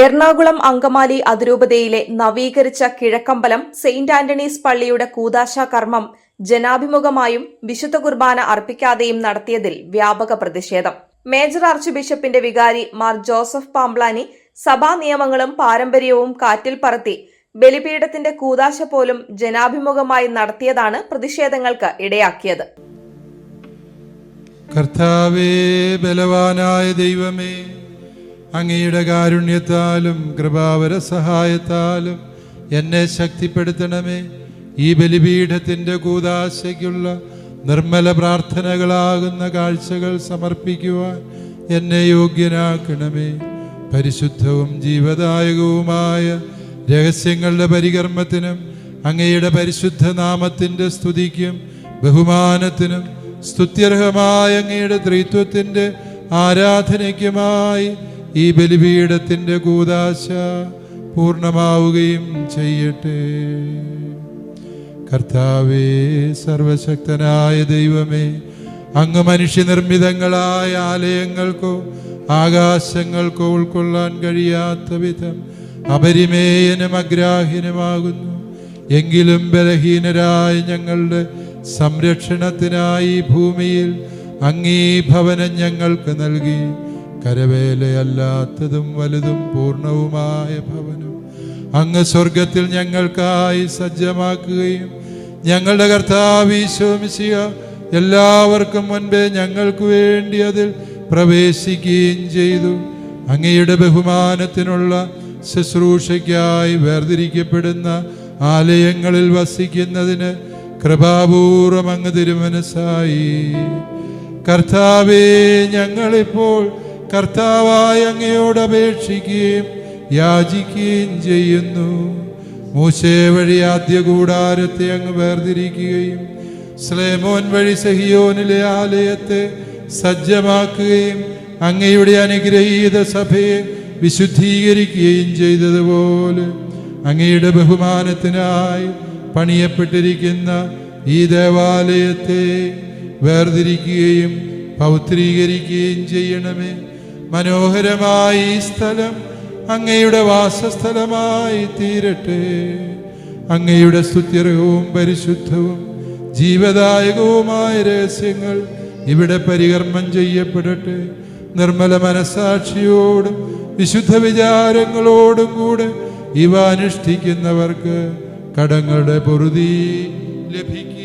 എറണാകുളം അങ്കമാലി അതിരൂപതയിലെ നവീകരിച്ച Kizhakkambalam Saint Antony's പള്ളിയുടെ കൂതാശ കർമ്മം ജനാഭിമുഖമായും വിശുദ്ധ കുർബാന അർപ്പിക്കാതെയും നടത്തിയതിൽ വ്യാപക പ്രതിഷേധം. മേജർ ആർച്ച് ബിഷപ്പിന്റെ വികാരി മാർ ജോസഫ് പാംബ്ലാനി സഭാ നിയമങ്ങളും പാരമ്പര്യവും കാറ്റിൽ പറത്തി ബലിപീഠത്തിന്റെ കൂതാശ പോലും ജനാഭിമുഖമായി നടത്തിയതാണ് പ്രതിഷേധങ്ങൾക്ക് ഇടയാക്കിയത്. കർത്താവേ ബലവാനായ ദൈവമേ അങ്ങയുടെ കാരുണ്യത്താലും കൃപാവര സഹായത്താലും എന്നെ ശക്തിപ്പെടുത്തണമേ. ഈ ബലിപീഠത്തിന്റെ കൂതാശയ്ക്കുള്ള നിർമ്മല പ്രാർത്ഥനകളാകുന്ന കാഴ്ചകൾ സമർപ്പിക്കുവാൻ എന്നെ യോഗ്യനാക്കണമേ. പരിശുദ്ധവും ജീവദായകവുമായ രഹസ്യങ്ങളുടെ പരികർമ്മത്തിനും അങ്ങയുടെ പരിശുദ്ധ നാമത്തിന്റെ സ്തുതിക്കും ബഹുമാനത്തിനും സ്തുത്യർഹമായ അങ്ങയുടെ ത്രിത്വത്തിന്റെ ആരാധനയ്ക്കുമായി ഈ ബലിപീഠത്തിന്റെ കൂതാശ പൂർണമാവുകയും ചെയ്യട്ടെ. കർത്താവേ സർവശക്തനായ ദൈവമേ അങ്ങ് മനുഷ്യനിർമ്മിതങ്ങളായ ആലയങ്ങൾക്കോ ആകാശങ്ങൾക്കോ ഉൾക്കൊള്ളാൻ കഴിയാത്ത വിധം അപരിമേയനും അഗ്രാഹ്യനുമാകുന്നു. എങ്കിലും ബലഹീനരായ ഞങ്ങളുടെ സംരക്ഷണത്തിനായി ഭൂമിയിൽ അങ്ങീ ഭവനം ഞങ്ങൾക്ക് നൽകി. കരവേലയല്ലാത്തതും വലുതും പൂർണവുമായ ഭവനം അങ്ങ് സ്വർഗത്തിൽ ഞങ്ങൾക്കായി സജ്ജമാക്കുകയും ഞങ്ങളുടെ കർത്താവീശോമിശിയ എല്ലാവർക്കും മുൻപേ ഞങ്ങൾക്ക് വേണ്ടി അതിൽ പ്രവേശിക്കുകയും ചെയ്തു. അങ്ങയുടെ ബഹുമാനത്തിനുള്ള ശുശ്രൂഷയ്ക്കായി വേർതിരിക്കപ്പെടുന്ന ആലയങ്ങളിൽ വസിക്കുന്നതിന് കൃപാപൂർവം അങ്ങ് തിരുമനസായി കർത്താവേ ഞങ്ങളിപ്പോൾ കർത്താവായ അങ്ങയോട് അപേക്ഷിക്കുകയും യാചിക്കുകയും ചെയ്യുന്നു. മൂശേ വഴി ആദ്യ കൂടാരത്തെ അങ്ങ് വേർതിരിക്കുകയും സ്ലേമോൻ വഴി സഹിയോനിലെ ആലയത്തെ സജ്ജമാക്കുകയും അങ്ങയുടെ അനുഗ്രഹീത സഭയെ വിശുദ്ധീകരിക്കുകയും ചെയ്തതുപോലെ അങ്ങയുടെ ബഹുമാനത്തിനായി പണിയപ്പെട്ടിരിക്കുന്ന ഈ ദേവാലയത്തെ വേർതിരിക്കുകയും പൗത്രീകരിക്കുകയും ചെയ്യണമേ. മനോഹരമായ ഈ സ്ഥലം അങ്ങയുടെ വാസസ്ഥലമായി തീരട്ടെ. അങ്ങയുടെ സ്തുത്യർഹവും പരിശുദ്ധവും ജീവദായകവുമായ രഹസ്യങ്ങൾ ഇവിടെ പരികർമ്മം ചെയ്യപ്പെടട്ടെ. നിർമ്മല മനസാക്ഷിയോടും വിശുദ്ധ വിചാരങ്ങളോടും കൂടെ ഇവ അനുഷ്ഠിക്കുന്നവർക്ക് കടങ്ങളുടെ പൊറുതി ലഭിക്കുകയും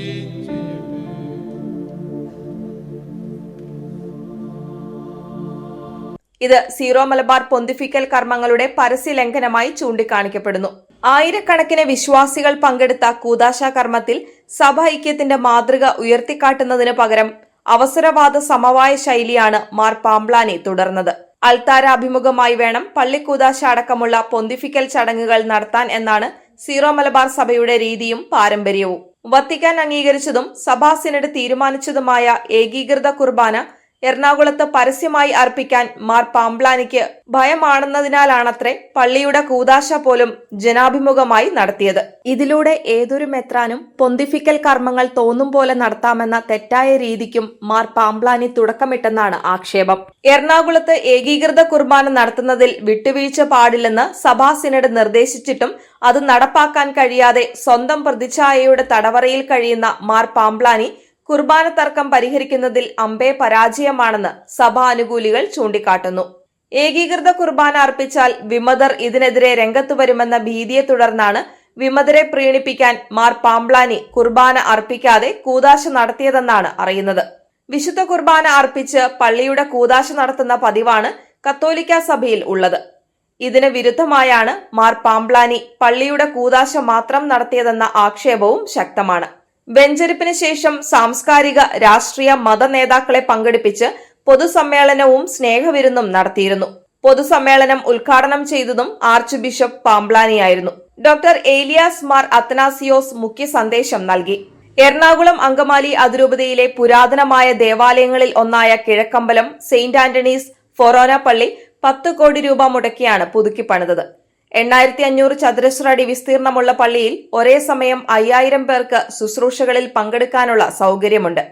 ഇത് സീറോ മലബാർ പൊന്തിഫിക്കൽ കർമ്മങ്ങളുടെ പരസ്യ ലംഘനമായി ചൂണ്ടിക്കാണിക്കപ്പെടുന്നു. ആയിരക്കണക്കിന് വിശ്വാസികൾ പങ്കെടുത്ത കൂതാശ കർമ്മത്തിൽ സഭ ഐക്യത്തിന്റെ മാതൃക ഉയർത്തിക്കാട്ടുന്നതിന് പകരം അവസരവാദ സമവായ ശൈലിയാണ് മാർ പാംബ്ലാനെ തുടർന്നത്. അൽത്താരാഭിമുഖമായി വേണം പള്ളിക്കൂതാശ അടക്കമുള്ള പൊന്തിഫിക്കൽ ചടങ്ങുകൾ നടത്താൻ എന്നാണ് സീറോ മലബാർ സഭയുടെ രീതിയും പാരമ്പര്യവും. വത്തിക്കാൻ അംഗീകരിച്ചതും സഭാ തീരുമാനിച്ചതുമായ ഏകീകൃത കുർബാന എറണാകുളത്ത് പരസ്യമായി അർപ്പിക്കാൻ മാർ പാംബ്ലാനിക്ക് ഭയമാണെന്നതിനാലാണത്രേ പള്ളിയുടെ കൂതാശ പോലും ജനാഭിമുഖമായി നടത്തിയത്. ഇതിലൂടെ ഏതൊരു മെത്രാനും പൊന്തിഫിക്കൽ കർമ്മങ്ങൾ തോന്നും പോലെ നടത്താമെന്ന തെറ്റായ രീതിക്കും മാർ പാംബ്ലാനി തുടക്കമിട്ടെന്നാണ് ആക്ഷേപം. എറണാകുളത്ത് ഏകീകൃത കുർബാന നടത്തുന്നതിൽ വിട്ടുവീഴ്ച പാടില്ലെന്ന് സഭാ സിനഡ് നിർദ്ദേശിച്ചിട്ടും അത് നടപ്പാക്കാൻ കഴിയാതെ സ്വന്തം പ്രതിച്ഛായയുടെ തടവറയിൽ കഴിയുന്ന മാർ പാംബ്ലാനി കുർബാന തർക്കം പരിഹരിക്കുന്നതിൽ അമ്പേ പരാജയമാണെന്ന് സഭാനുകൂലികൾ ചൂണ്ടിക്കാട്ടുന്നു. ഏകീകൃത കുർബാന അർപ്പിച്ചാൽ വിമതർ ഇതിനെതിരെ രംഗത്തു വരുമെന്ന ഭീതിയെ തുടർന്നാണ് വിമതരെ പ്രീണിപ്പിക്കാൻ മാർ പാംബ്ലാനി കുർബാന അർപ്പിക്കാതെ കൂതാശ നടത്തിയതെന്നാണ് അറിയുന്നത്. വിശുദ്ധ കുർബാന അർപ്പിച്ച് പള്ളിയുടെ കൂതാശ നടത്തുന്ന പതിവാണ് കത്തോലിക്ക സഭയിൽ ഉള്ളത്. ഇതിന് വിരുദ്ധമായാണ് മാർ പാംബ്ലാനി പള്ളിയുടെ കൂതാശ മാത്രം നടത്തിയതെന്ന ആക്ഷേപവും ശക്തമാണ്. വെഞ്ചരിപ്പിന് ശേഷം സാംസ്കാരിക രാഷ്ട്രീയ മത നേതാക്കളെ പങ്കെടുപ്പിച്ച് പൊതുസമ്മേളനവും സ്നേഹവിരുന്നും നടത്തിയിരുന്നു. പൊതുസമ്മേളനം ഉദ്ഘാടനം ചെയ്തതും ആർച്ച് ബിഷപ്പ് പാംബ്ലാനിയായിരുന്നു ഡോക്ടർ ഏലിയാസ് മാർ അത്തനാസിയോസ് മുഖ്യ സന്ദേശം നൽകി. എറണാകുളം അങ്കമാലി അതിരൂപതയിലെ പുരാതനമായ ദേവാലയങ്ങളിൽ ഒന്നായ കിഴക്കമ്പലം സെയിന്റ് ആന്റണീസ് ഫൊറോന പള്ളി പത്ത് കോടി രൂപ മുടക്കിയാണ് പുതുക്കി പണിതത് എണ്ണായിരത്തി അഞ്ഞൂറ് ചതുരശ്ര അടി വിസ്തീർണമുള്ള പള്ളിയിൽ ഒരേ സമയം അയ്യായിരം പേർക്ക് ശുശ്രൂഷകളിൽ പങ്കെടുക്കാനുള്ള സൗകര്യമുണ്ട്.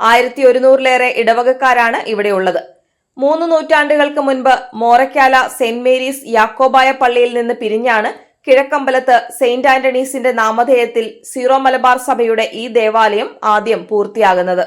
ആയിരത്തി ഒരുന്നൂറിലേറെ ഇടവകക്കാരാണ് ഇവിടെയുള്ളത്. മൂന്ന് നൂറ്റാണ്ടുകൾക്ക് മുൻപ് മോറക്കാല സെന്റ് മേരീസ് യാക്കോബായ പള്ളിയിൽ നിന്ന് പിരിഞ്ഞാണ് കിഴക്കമ്പലത്ത് സെയിന്റ് ആന്റണീസിന്റെ നാമധേയത്തിൽ സീറോ മലബാർ സഭയുടെ ഈ ദേവാലയം ആദ്യം പൂർത്തിയാകുന്നത്.